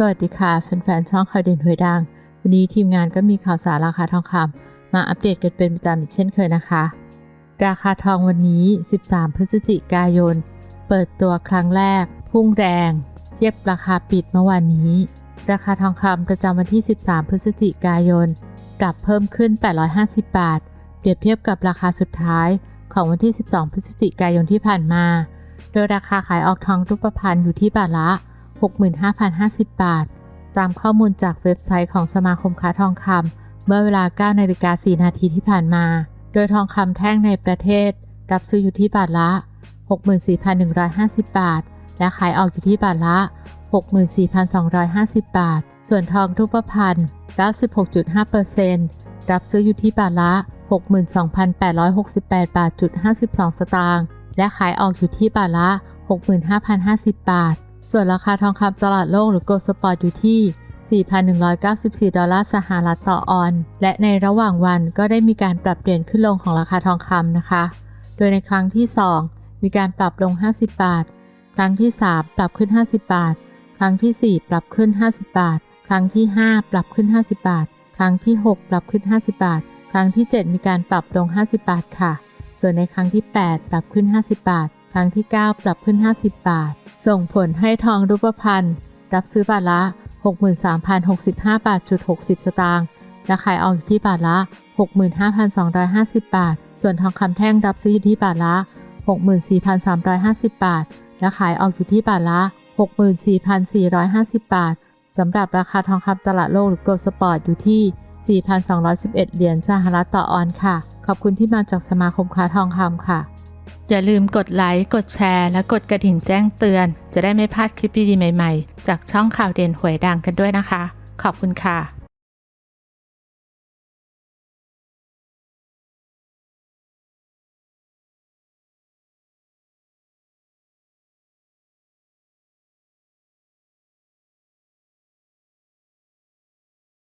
สวัสดีค่ะแฟนๆช่องข่าวเด่นหวยดัง วันนี้ทีมงานก็มีข่าวสารราคาทองคำมาอัปเดตกันเป็นประจำอีกเช่นเคยนะคะ ราคาทองวันนี้ 13 พฤศจิกายน เปิดตัวครั้งแรก พุ่งแรงเทียบราคาปิดเมื่อวานนี้ ราคาทองคำประจำวันที่ 13 พฤศจิกายน ปรับเพิ่มขึ้น 850 บาท เปรียบเทียบกับราคาสุดท้ายของวันที่ 12 พฤศจิกายนที่ผ่านมา โดยราคาขายออกทองรูปพรรณอยู่ที่บาทละ 65,050 บาท ตามข้อมูลจากเว็บไซต์ของสมาคมค้าทองคำเมื่อเวลา9นาฬิกา4นาทีที่ผ่านมา โดยทองคำแท่งในประเทศ รับซื้ออยู่ที่บาทละ 64,150 บาท และขายออกอยู่ที่บาทละ 64,250 บาท ส่วนทองรูปพรรณ96.5%รับซื้ออยู่ที่บาทละ 62,868 บาทจุด52 สตางค์ และขายออกอยู่ที่บาทละ 65,050 บาท ส่วนราคาทองคำตลาดโลกหรือโกลด์สปอร์ตอยู่ที่ 4,194 ดอลลาร์สหรัฐต่อออน และในระหว่างวันก็ได้มีการปรับเปลี่ยนขึ้นลงของราคาทองคำนะคะ โดยในครั้งที่ 2 มีการปรับลง 50 บาท ครั้งที่ 3 ปรับขึ้น 50 บาท ครั้งที่ 4 ปรับขึ้น 50 บาท ครั้งที่ 5 ปรับขึ้น 50 บาท ครั้งที่ 6 ปรับขึ้น 50 บาท ครั้งที่ 7 มีการปรับลง 50 บาทค่ะ ส่วนในครั้งที่ 8 ปรับขึ้น 50 บาท ครั้งที่ 9 ปรับขึ้น 50 บาท ส่งผลให้ทองรูปพรรณรับซื้อบาทละ 63,065 บาทจุด60 สตางค์และขายออกอยู่ที่บาทละ 65,250 บาท ส่วนทองคำแท่งรับซื้ออยู่ที่บาทละ 64,350 บาท และขายออกอยู่ที่บาทละ 64,450 บาทสำหรับราคาทองคำตลาดโลกหรือ Gold Spot อยู่ที่ 4,211 เหรียญสหรัฐต่อออนค่ะ ขอบคุณที่มาจากสมาคมค้าทองคำค่ะ อย่าลืมกดไลค์ กดแชร์ และกดกระดิ่งแจ้งเตือน จะได้ไม่พลาดคลิปดีๆใหม่ ๆ จากช่องข่าวเด่นหวยดังกันด้วยนะคะ ขอบคุณค่ะ